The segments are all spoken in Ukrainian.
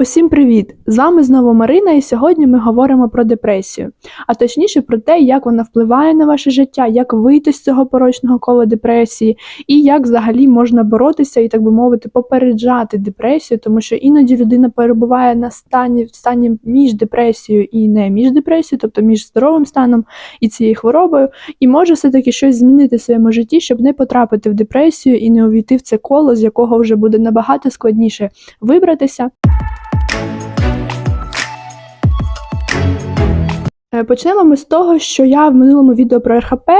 Усім привіт! З вами знову Марина, і сьогодні ми говоримо про депресію, а точніше про те, як вона впливає на ваше життя, як вийти з цього порочного кола депресії, і як взагалі можна боротися і, так би мовити, попереджати депресію, тому що іноді людина перебуває на стані в стані між депресією і не між депресією, тобто між здоровим станом і цією хворобою, і може все-таки щось змінити в своєму житті, щоб не потрапити в депресію і не увійти в це коло, з якого вже буде набагато складніше вибратися. Почнемо ми з того, що я в минулому відео про РХП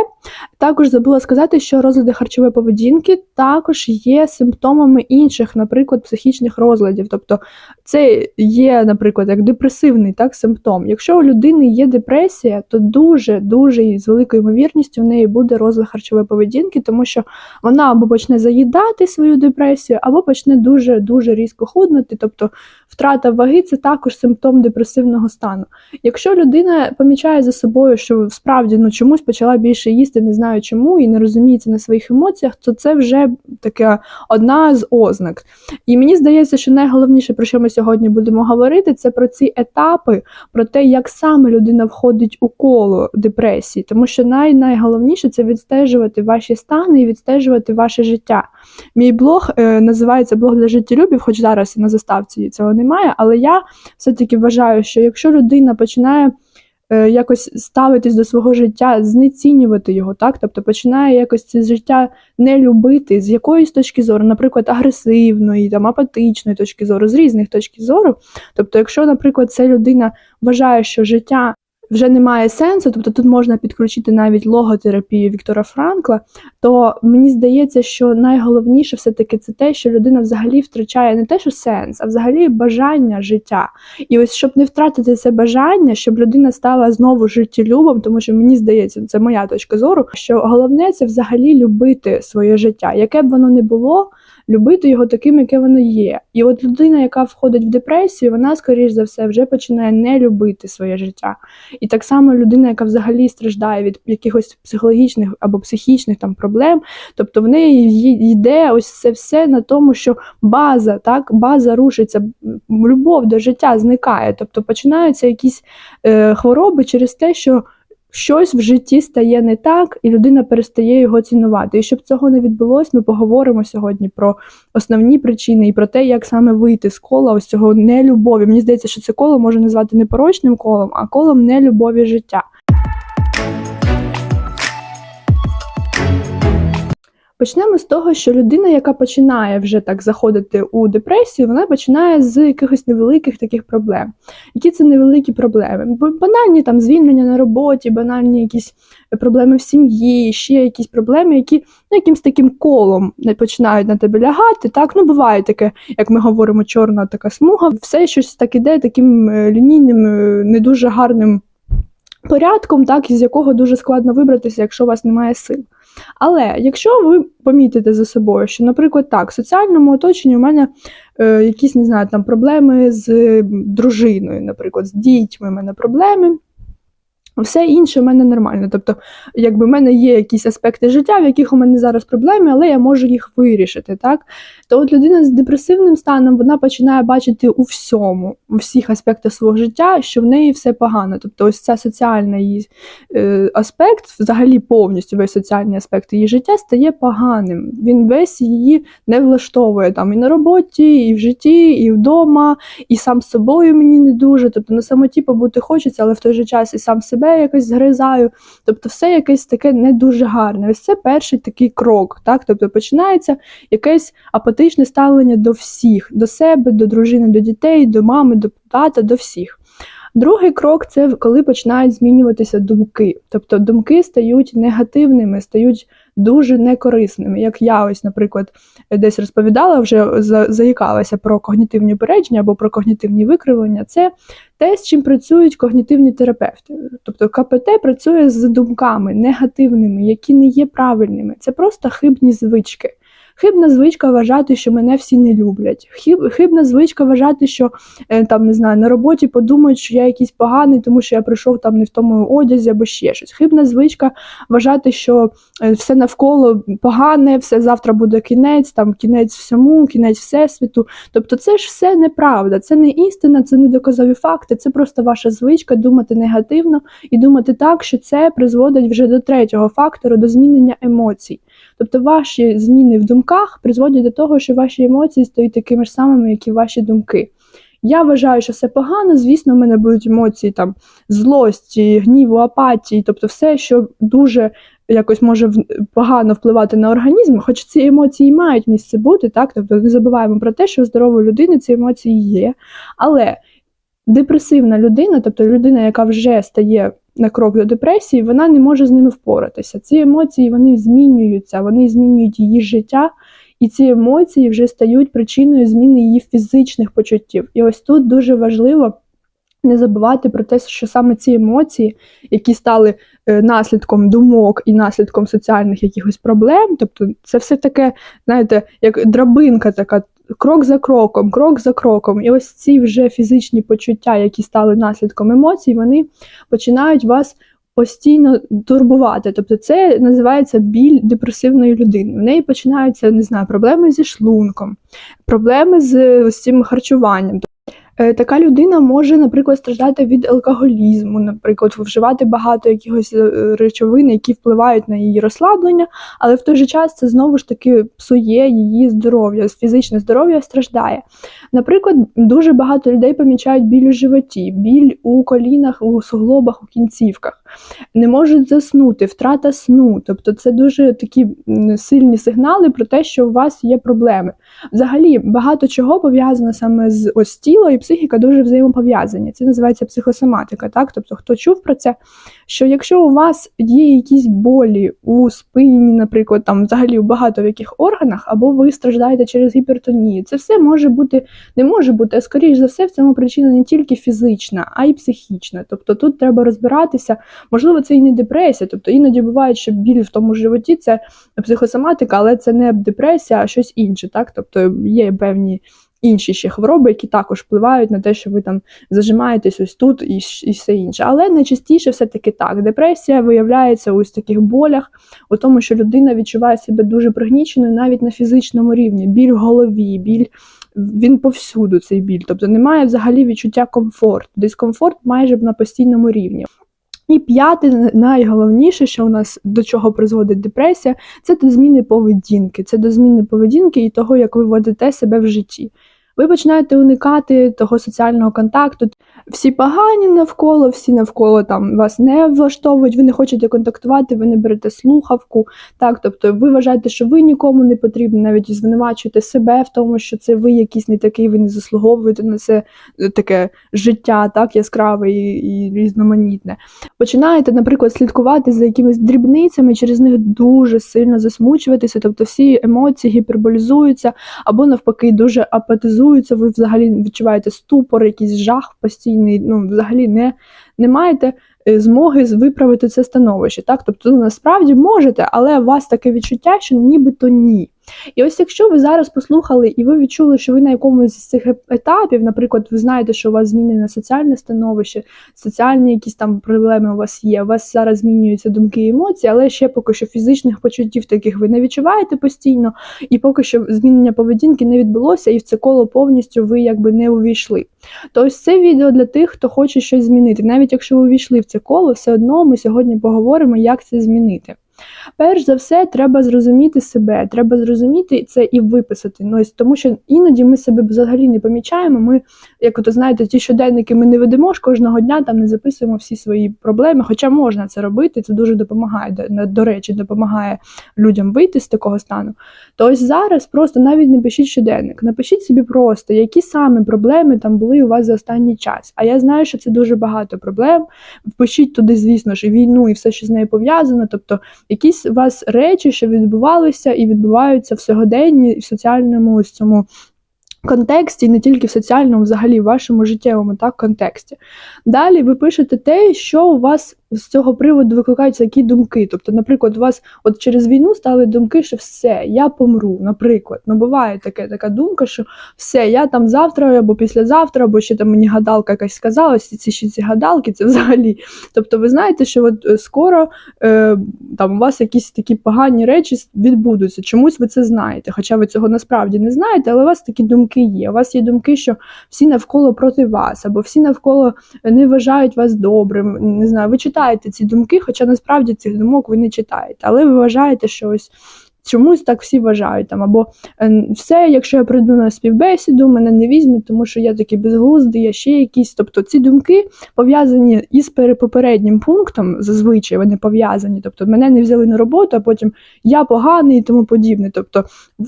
також забула сказати, що розлади харчової поведінки також є симптомами інших, наприклад, психічних розладів. Тобто це є, наприклад, як депресивний так, симптом. Якщо у людини є депресія, то дуже дуже і з великою ймовірністю в неї буде розлад харчової поведінки, тому що вона або почне заїдати свою депресію, або почне дуже дуже різко худнути. Тобто втрата ваги це також симптом депресивного стану. Якщо людина помічає за собою, що справді ну чомусь почала більше їсти, не знаю чому, і не розуміється на своїх емоціях, то це вже така одна з ознак. І мені здається, що найголовніше, про що ми сьогодні будемо говорити, це про ці етапи, про те, як саме людина входить у коло депресії, тому що най найголовніше це відстежувати ваші стани і відстежувати ваше життя. Мій блог е, називається блог для життєлюбів, хоч зараз на заставці цього немає, але я все-таки вважаю, що якщо людина починає якось ставитись до свого життя, знецінювати його, так? Тобто починає якось це життя не любити з якоїсь точки зору, наприклад, агресивної, там, апатичної точки зору, з різних точки зору. Тобто, якщо, наприклад, ця людина вважає, що життя вже не має сенсу, тобто тут можна підключити навіть логотерапію Віктора Франкла, то мені здається, що найголовніше все-таки це те, що людина взагалі втрачає не те, що сенс, а взагалі бажання життя. І ось щоб не втратити це бажання, щоб людина стала знову життєлюбом, тому що мені здається, це моя точка зору, що головне це взагалі любити своє життя, яке б воно не було. Любити його таким, яке воно є. І от людина, яка входить в депресію, вона, скоріш за все, вже починає не любити своє життя. І так само людина, яка взагалі страждає від якихось психологічних або психічних там проблем, тобто в неї йде ось це все на тому, що база, так, база рушиться, любов до життя зникає. Тобто починаються якісь е, хвороби через те, що. Щось в житті стає не так, і людина перестає його цінувати. І щоб цього не відбулось, ми поговоримо сьогодні про основні причини і про те, як саме вийти з кола ось цього нелюбові. Мені здається, що це коло можна назвати не порочним колом, а колом нелюбові життя. Почнемо з того, що людина, яка починає вже так заходити у депресію, вона починає з якихось невеликих таких проблем. Які це невеликі проблеми? Банальні там звільнення на роботі, банальні якісь проблеми в сім'ї, ще якісь проблеми, які ну, якимсь таким колом не починають на тебе лягати. Так, ну буває таке, як ми говоримо, чорна така смуга. Все щось так іде таким е, лінійним, е, не дуже гарним порядком, так, із якого дуже складно вибратися, якщо у вас немає сил. Але якщо ви помітите за собою, що, наприклад, так, в соціальному оточенні у мене е, якісь не знаю, там проблеми з дружиною, наприклад, з дітьми, у мене проблеми. Все інше в мене нормально. Тобто, якби в мене є якісь аспекти життя, в яких у мене зараз проблеми, але я можу їх вирішити. так? То от людина з депресивним станом вона починає бачити у всьому, у всіх аспектах свого життя, що в неї все погано. Тобто, ось ця соціальний її е, аспект, взагалі повністю весь соціальний аспект її життя стає поганим. Він весь її не влаштовує там і на роботі, і в житті, і вдома, і сам з собою мені не дуже. Тобто на самоті побути хочеться, але в той же час і сам себе якось згризаю. Тобто, все якесь таке не дуже гарне. Ось це перший такий крок. Так? Тобто починається якесь апатичне ставлення до всіх, до себе, до дружини, до дітей, до мами, до тата, до всіх. Другий крок це коли починають змінюватися думки. Тобто думки стають негативними, стають дуже некорисними. Як я ось, наприклад, десь розповідала, вже заїкалася про когнітивні упередження або про когнітивні викривлення. Це те, з чим працюють когнітивні терапевти. Тобто КПТ працює з думками негативними, які не є правильними. Це просто хибні звички. Хибна звичка вважати, що мене всі не люблять. Хиб, хибна звичка вважати, що е, там не знаю, на роботі подумають, що я якийсь поганий, тому що я прийшов там не в тому одязі або ще щось. Хибна звичка вважати, що е, все навколо погане, все завтра буде кінець, там кінець всьому, кінець всесвіту. Тобто, це ж все неправда, це не істина, це не доказові факти, це просто ваша звичка думати негативно і думати так, що це призводить вже до третього фактору, до змінення емоцій. Тобто ваші зміни в думках призводять до того, що ваші емоції стають такими ж самими, як і ваші думки. Я вважаю, що все погано. Звісно, в мене будуть емоції там злості, гніву, апатії, тобто все, що дуже якось може погано впливати на організм, хоч ці емоції мають місце бути, так тобто не забуваємо про те, що у здорової людини ці емоції є. Але депресивна людина, тобто людина, яка вже стає на крок до депресії, вона не може з ними впоратися. Ці емоції вони змінюються, вони змінюють її життя. І ці емоції вже стають причиною зміни її фізичних почуттів. І ось тут дуже важливо не забувати про те, що саме ці емоції, які стали е, наслідком думок і наслідком соціальних якихось проблем, тобто це все таке, знаєте, як драбинка така. Крок за кроком, крок за кроком, і ось ці вже фізичні почуття, які стали наслідком емоцій, вони починають вас постійно турбувати. Тобто, це називається біль депресивної людини. У неї починаються не знаю, проблеми зі шлунком, проблеми з, з цим харчуванням. Е, така людина може, наприклад, страждати від алкоголізму, наприклад, вживати багато якихось е, речовин, які впливають на її розслаблення, але в той же час це знову ж таки псує її здоров'я, фізичне здоров'я страждає. Наприклад, дуже багато людей помічають біль у животі, біль у колінах, у суглобах, у кінцівках, не можуть заснути, втрата сну. Тобто це дуже такі сильні сигнали про те, що у вас є проблеми. Взагалі, багато чого пов'язано саме з ось тіло і психіка дуже взаємопов'язані. Це називається психосоматика. Так, тобто, хто чув про це, що якщо у вас є якісь болі у спині, наприклад, там взагалі у багато в яких органах, або ви страждаєте через гіпертонію, це все може бути, не може бути, а скоріш за все, в цьому причина не тільки фізична, а й психічна. Тобто тут треба розбиратися, можливо, це і не депресія, тобто іноді буває, що біль в тому животі це психосоматика, але це не депресія, а щось інше. Так, тобто є певні інші ще хвороби, які також впливають на те, що ви там зажимаєтесь ось тут і і все інше. Але найчастіше все-таки так. Депресія виявляється ось таких болях, у тому, що людина відчуває себе дуже пригніченою навіть на фізичному рівні. Біль в голові, біль. Він повсюду цей біль, тобто немає взагалі відчуття комфорту. Дискомфорт майже на постійному рівні. І п'яте, найголовніше, що у нас до чого призводить депресія, це до зміни поведінки. Це до зміни поведінки і того, як ви ведете себе в житті. Ви починаєте уникати того соціального контакту, всі погані навколо, всі навколо там вас не влаштовують, ви не хочете контактувати, ви не берете слухавку. Так, тобто ви вважаєте, що ви нікому не потрібні, навіть звинувачуєте себе в тому, що це ви якийсь не такий, ви не заслуговуєте на це таке життя, так яскраве і, і різноманітне. Починаєте, наприклад, слідкувати за якимись дрібницями, через них дуже сильно засмучуватися, тобто всі емоції гіперболізуються або навпаки дуже апатизуються. Ви взагалі відчуваєте ступор, якийсь жах постійний, ну взагалі не, не маєте Е, змоги виправити це становище. Так? Тобто, ну, насправді можете, але у вас таке відчуття, що нібито ні. І ось якщо ви зараз послухали і ви відчули, що ви на якомусь з цих етапів, наприклад, ви знаєте, що у вас змінене соціальне становище, соціальні якісь там проблеми у вас є, у вас зараз змінюються думки і емоції, але ще поки що фізичних почуттів таких ви не відчуваєте постійно, і поки що змінення поведінки не відбулося, і в це коло повністю ви якби не увійшли. То ось це відео для тих, хто хоче щось змінити. Навіть якщо ви увійшли в це коло, все одно ми сьогодні поговоримо, як це змінити. Перш за все, треба зрозуміти себе, треба зрозуміти це і виписати. Ну, Тому що іноді ми себе взагалі не помічаємо. Ми, як от знаєте, ті щоденники ми не ведемо ж кожного дня, там не записуємо всі свої проблеми, хоча можна це робити, це дуже допомагає, до, до речі, допомагає людям вийти з такого стану. То ось зараз просто навіть не пишіть щоденник, напишіть собі просто, які саме проблеми там були у вас за останній час. А я знаю, що це дуже багато проблем. Впишіть туди, звісно ж, і війну, і все, що з нею пов'язано. тобто якісь у вас речі, що відбувалися і відбуваються в сьогоденні, в соціальному ось цьому контексті, і не тільки в соціальному, взагалі в вашому життєвому так, контексті. Далі ви пишете те, що у вас з цього приводу викликаються які думки. Тобто, наприклад, у вас от через війну стали думки, що все, я помру. Наприклад, ну буває таке, така думка, що все, я там завтра або післязавтра, або ще там мені гадалка якась сказала, ці ще ці гадалки, це взагалі. Тобто, ви знаєте, що от е, скоро е, там у вас якісь такі погані речі відбудуться. Чомусь ви це знаєте, хоча ви цього насправді не знаєте, але у вас такі думки є. У вас є думки, що всі навколо проти вас, або всі навколо не вважають вас добрим. Не знаю, ви читаєте ці думки, хоча насправді цих думок ви не читаєте, але ви вважаєте, що ось. Чомусь так всі вважають там, або е, все, якщо я прийду на співбесіду, мене не візьмуть, тому що я такий безглуздий, я ще якісь. Тобто ці думки пов'язані із попереднім пунктом, зазвичай вони пов'язані. Тобто мене не взяли на роботу, а потім я поганий і тому подібне. Тобто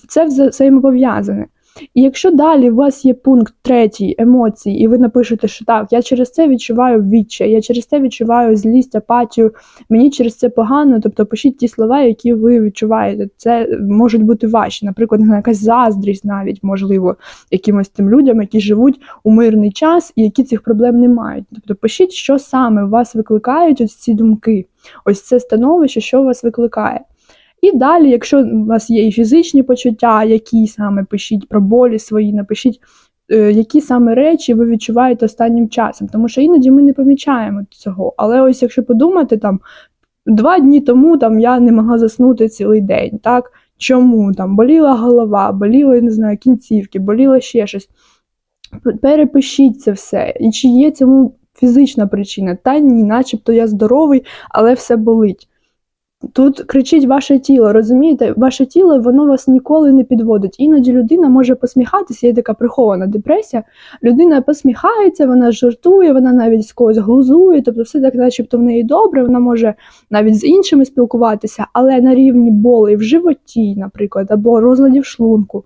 це взаємопов'язане. І якщо далі у вас є пункт третій емоції, і ви напишете, що так, я через це відчуваю відчай, я через це відчуваю злість, апатію, мені через це погано, тобто пишіть ті слова, які ви відчуваєте. Це можуть бути ваші, наприклад, якась заздрість, навіть можливо, якимось тим людям, які живуть у мирний час і які цих проблем не мають. Тобто пишіть, що саме у вас викликають ось ці думки, ось це становище, що вас викликає. І далі, якщо у вас є і фізичні почуття, які саме пишіть про болі свої, напишіть, е, які саме речі ви відчуваєте останнім часом. Тому що іноді ми не помічаємо цього. Але ось якщо подумати, там два дні тому там я не могла заснути цілий день. так? Чому там боліла голова, боліли, не знаю, кінцівки, боліло ще щось. Перепишіть це все. І чи є цьому фізична причина? Та ні, начебто я здоровий, але все болить. Тут кричить ваше тіло, розумієте? Ваше тіло воно вас ніколи не підводить. Іноді людина може посміхатися, є така прихована депресія. Людина посміхається, вона жартує, вона навіть з когось глузує, тобто все так, начебто в неї добре, вона може навіть з іншими спілкуватися, але на рівні болей в животі, наприклад, або розладів шлунку.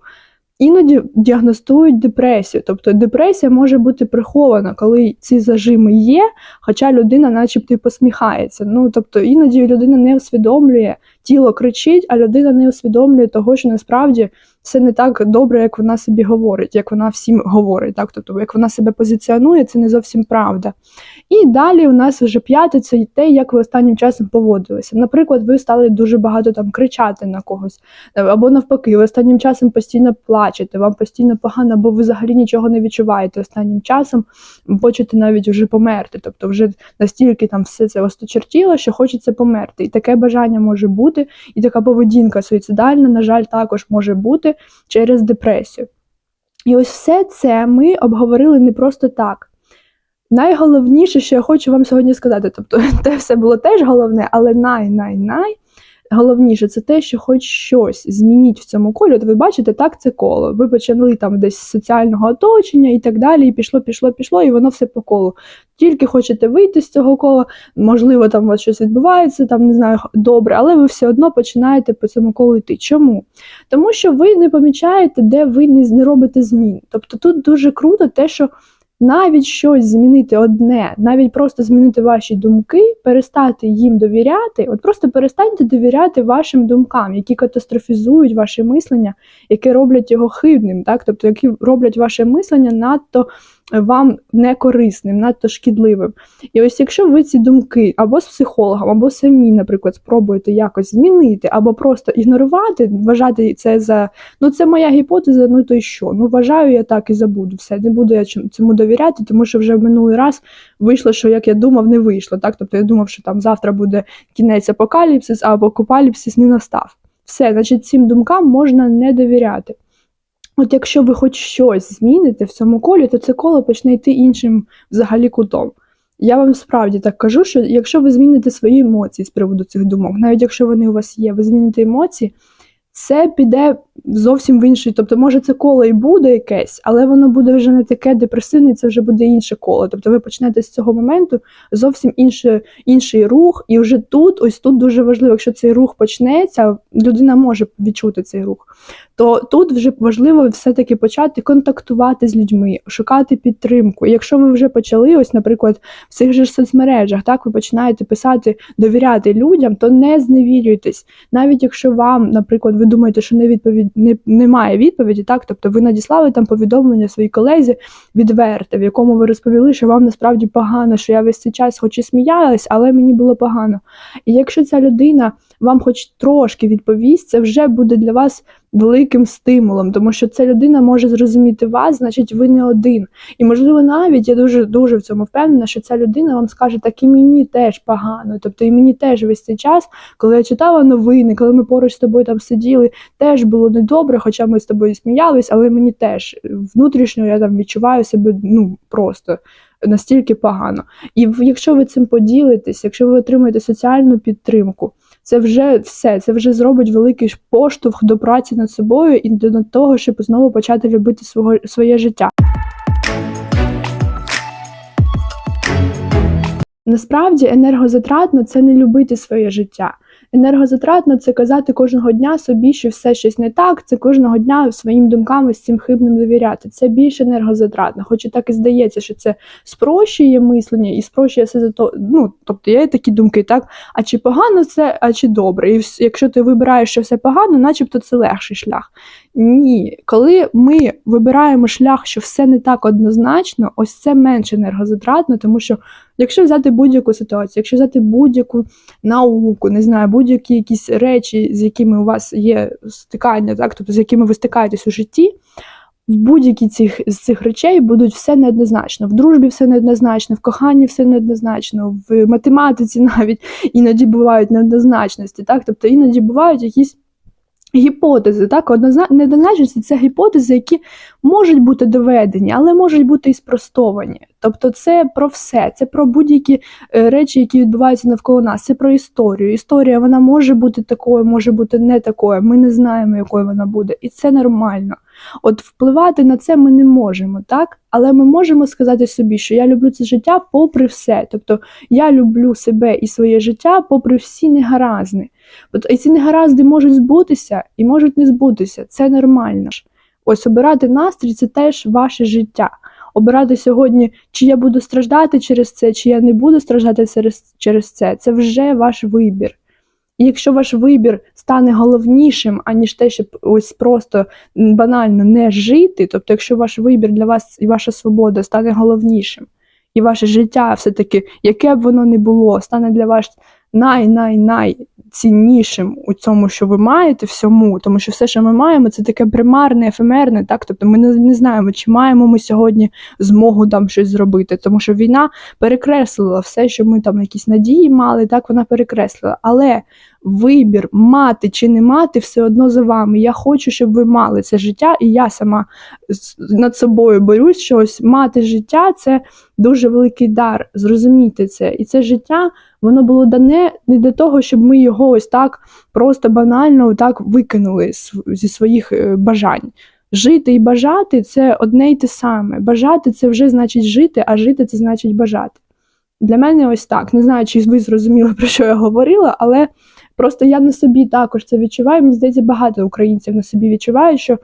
Іноді діагностують депресію, тобто депресія може бути прихована, коли ці зажими є, хоча людина, начебто, посміхається. Ну тобто іноді людина не усвідомлює, тіло кричить, а людина не усвідомлює того, що насправді все не так добре, як вона собі говорить, як вона всім говорить. Так, тобто, як вона себе позиціонує, це не зовсім правда. І далі у нас вже п'яте це те, як ви останнім часом поводилися. Наприклад, ви стали дуже багато там кричати на когось, або навпаки, ви останнім часом постійно плачете, вам постійно погано, бо ви взагалі нічого не відчуваєте останнім часом, хочете навіть вже померти. Тобто, вже настільки там все це осточертіло, що хочеться померти. І таке бажання може бути, і така поведінка суїцидальна, на жаль, також може бути через депресію. І ось все це ми обговорили не просто так. Найголовніше, що я хочу вам сьогодні сказати, тобто те все було теж головне, але най-най-най головніше це те, що хоч щось змініть в цьому колі. От ви бачите, так це коло. Ви почали там десь з соціального оточення і так далі, і пішло, пішло, пішло, і воно все по колу. Тільки хочете вийти з цього кола, можливо, там у вас щось відбувається, там не знаю, добре, але ви все одно починаєте по цьому колу йти. Чому? Тому що ви не помічаєте, де ви не робите змін. Тобто тут дуже круто те, що навіть щось змінити одне, навіть просто змінити ваші думки, перестати їм довіряти, от просто перестаньте довіряти вашим думкам, які катастрофізують ваше мислення, які роблять його хибним, так? Тобто які роблять ваше мислення надто вам не корисним, надто шкідливим. І ось якщо ви ці думки або з психологом, або самі, наприклад, спробуєте якось змінити, або просто ігнорувати, вважати це за ну це моя гіпотеза, ну то й що? Ну вважаю я так і забуду все. Не буду я цьому довіряти, тому що вже в минулий раз вийшло, що як я думав, не вийшло. Так, тобто я думав, що там завтра буде кінець апокаліпсис, а апокаліпсис не настав. Все, значить, цим думкам можна не довіряти. От якщо ви хоч щось зміните в цьому колі, то це коло почне йти іншим взагалі кутом. Я вам справді так кажу, що якщо ви зміните свої емоції з приводу цих думок, навіть якщо вони у вас є, ви зміните емоції, це піде зовсім в інший. Тобто, може, це коло і буде якесь, але воно буде вже не таке депресивне, це вже буде інше коло. Тобто ви почнете з цього моменту зовсім інше, інший рух, і вже тут, ось тут дуже важливо, якщо цей рух почнеться, людина може відчути цей рух то тут вже важливо все-таки почати контактувати з людьми, шукати підтримку. Якщо ви вже почали, ось, наприклад, в цих же соцмережах, так ви починаєте писати, довіряти людям, то не зневірюйтесь. Навіть якщо вам, наприклад, ви думаєте, що не відповідь не, немає відповіді, так тобто ви надіслали там повідомлення своїй колезі відверте, в якому ви розповіли, що вам насправді погано, що я весь цей час хоч і сміялась, але мені було погано. І якщо ця людина вам хоч трошки відповість, це вже буде для вас великим стимулом, тому що ця людина може зрозуміти вас, значить, ви не один. І можливо, навіть я дуже дуже в цьому впевнена, що ця людина вам скаже, так і мені теж погано. Тобто і мені теж весь цей час, коли я читала новини, коли ми поруч з тобою там сиділи, теж було недобре, хоча ми з тобою сміялись, але мені теж внутрішньо я там відчуваю себе ну просто. Настільки погано, і якщо ви цим поділитесь, якщо ви отримаєте соціальну підтримку, це вже все, це вже зробить великий поштовх до праці над собою і до того, щоб знову почати любити свого своє життя. Насправді енергозатратно це не любити своє життя. Енергозатратно це казати кожного дня собі, що все щось не так. Це кожного дня своїм думкам з цим хибним довіряти. Це більш енергозатратно, хоч і так і здається, що це спрощує мислення і спрощує все за то. Ну тобто є такі думки, так а чи погано це, а чи добре? І якщо ти вибираєш, що все погано, начебто це легший шлях. Ні, коли ми вибираємо шлях, що все не так однозначно, ось це менш енергозатратно, тому що якщо взяти будь-яку ситуацію, якщо взяти будь-яку науку, не знаю, будь-які якісь речі, з якими у вас є стикання, так, тобто з якими ви стикаєтесь у житті, в будь-які цих з цих речей будуть все неоднозначно. В дружбі все неоднозначно, в коханні все неоднозначно, в математиці навіть іноді бувають неоднозначності, так, тобто іноді бувають якісь. Гіпотези, так, неоднозначності це гіпотези, які можуть бути доведені, але можуть бути і спростовані. Тобто, це про все, це про будь-які е, речі, які відбуваються навколо нас. Це про історію. Історія вона може бути такою, може бути не такою. Ми не знаємо, якою вона буде, і це нормально. От впливати на це ми не можемо, так? Але ми можемо сказати собі, що я люблю це життя попри все. Тобто я люблю себе і своє життя попри всі негаразди. І ці негаразди можуть збутися і можуть не збутися. Це нормально. Ось обирати настрій це теж ваше життя. Обирати сьогодні, чи я буду страждати через це, чи я не буду страждати через це. Це вже ваш вибір. І якщо ваш вибір стане головнішим, аніж те, щоб ось просто банально не жити, тобто, якщо ваш вибір для вас і ваша свобода стане головнішим, і ваше життя все-таки, яке б воно не було, стане для вас най-най-най у цьому, що ви маєте всьому, тому що все, що ми маємо, це таке примарне, ефемерне. Так, тобто ми не, не знаємо, чи маємо ми сьогодні змогу там щось зробити, тому що війна перекреслила все, що ми там якісь надії мали, так вона перекреслила. Але вибір мати чи не мати все одно за вами. Я хочу, щоб ви мали це життя, і я сама над собою борюсь, що ось мати життя це дуже великий дар. Зрозумійте це. І це життя воно було дане не для того, щоб ми його ось так просто банально так викинули зі своїх е, бажань. Жити і бажати це одне й те саме. Бажати це вже значить жити, а жити це значить бажати. Для мене ось так. Не знаю, чи ви зрозуміли, про що я говорила, але просто я на собі також це відчуваю. Мені здається, багато українців на собі відчувають, що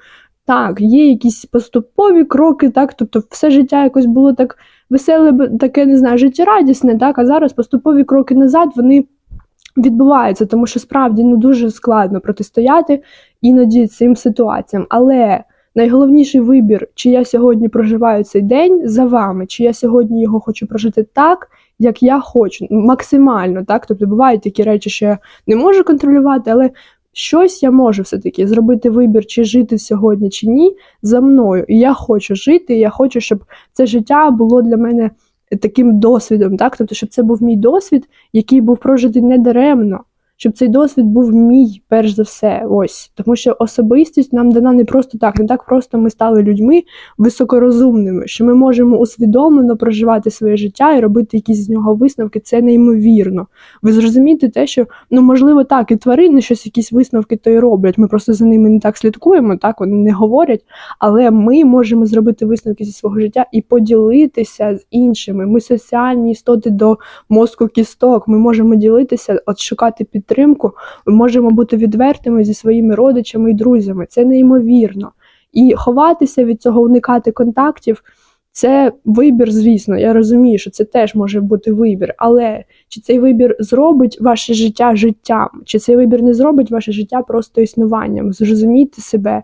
так, є якісь поступові кроки, так, тобто все життя якось було так веселе, таке, не знаю, життєрадісне, так, а зараз поступові кроки назад вони відбуваються, тому що справді ну, дуже складно протистояти іноді цим ситуаціям. Але найголовніший вибір, чи я сьогодні проживаю цей день за вами, чи я сьогодні його хочу прожити так, як я хочу, максимально. так, Тобто бувають такі речі, що я не можу контролювати, але щось я можу все-таки зробити вибір, чи жити сьогодні, чи ні, за мною. І я хочу жити, і я хочу, щоб це життя було для мене таким досвідом, так? Тобто, щоб це був мій досвід, який був прожитий недаремно щоб цей досвід був мій, перш за все. Ось тому, що особистість нам дана не просто так, не так просто ми стали людьми високорозумними, що ми можемо усвідомлено проживати своє життя і робити якісь з нього висновки. Це неймовірно. Ви зрозумієте те, що ну можливо так, і тварини щось, якісь висновки то й роблять. Ми просто за ними не так слідкуємо, так вони не говорять. Але ми можемо зробити висновки зі свого життя і поділитися з іншими. Ми соціальні істоти до мозку кісток. Ми можемо ділитися, от шукати підтримки підтримку. Ми можемо бути відвертими зі своїми родичами і друзями. Це неймовірно. І ховатися від цього, уникати контактів. Це вибір, звісно. Я розумію, що це теж може бути вибір, але чи цей вибір зробить ваше життя життям, чи цей вибір не зробить ваше життя просто існуванням? Зрозумійте себе.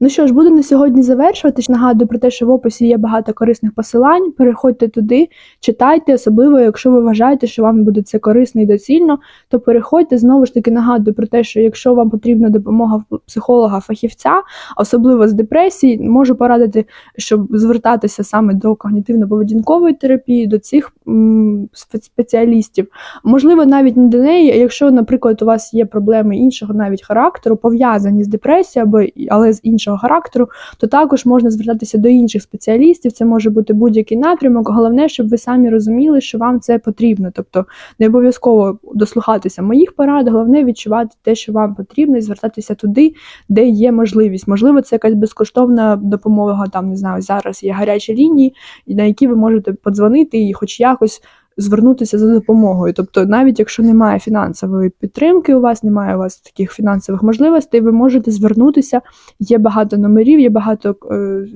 Ну що ж, буду на сьогодні завершувати. Нагадую про те, що в описі є багато корисних посилань. Переходьте туди, читайте, особливо, якщо ви вважаєте, що вам буде це корисно і доцільно, то переходьте. Знову ж таки нагадую про те, що якщо вам потрібна допомога психолога, фахівця, особливо з депресії, можу порадити, щоб звертатися саме до когнітивно-поведінкової терапії, до цих м, спеціалістів. Можливо, навіть не до неї, якщо, наприклад, у вас є проблеми іншого навіть характеру, пов'язані з депресією, або але з іншого характеру, то також можна звертатися до інших спеціалістів. Це може бути будь-який напрямок. Головне, щоб ви самі розуміли, що вам це потрібно. Тобто не обов'язково дослухатися моїх порад, головне відчувати те, що вам потрібно, і звертатися туди, де є можливість. Можливо, це якась безкоштовна допомога. Там не знаю, зараз є гарячі лінії, на які ви можете подзвонити і, хоч якось. Звернутися за допомогою, тобто, навіть якщо немає фінансової підтримки, у вас немає у вас таких фінансових можливостей, ви можете звернутися. Є багато номерів, є багато е,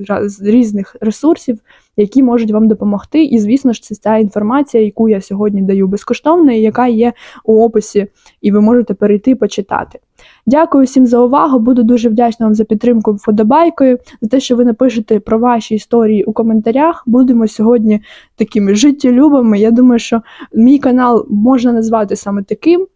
різних ресурсів, які можуть вам допомогти. І, звісно ж, це ця інформація, яку я сьогодні даю безкоштовно, і яка є у описі, і ви можете перейти почитати. Дякую всім за увагу. Буду дуже вдячна вам за підтримку вподобайкою, за те, що ви напишете про ваші історії у коментарях. Будемо сьогодні такими життєлюбами. Я думаю, що мій канал можна назвати саме таким.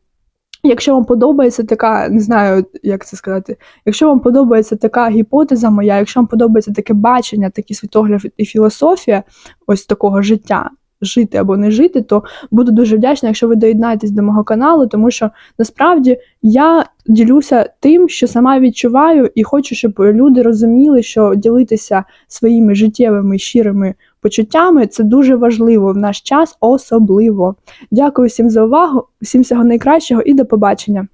Якщо вам подобається така, не знаю, як це сказати, якщо вам подобається така гіпотеза моя, якщо вам подобається таке бачення, такий світогляд і філософія ось такого життя, жити або не жити, то буду дуже вдячна, якщо ви доєднаєтесь до мого каналу, тому що насправді я ділюся тим, що сама відчуваю, і хочу, щоб люди розуміли, що ділитися своїми життєвими щирими почуттями це дуже важливо в наш час, особливо. Дякую всім за увагу, всім всього найкращого і до побачення.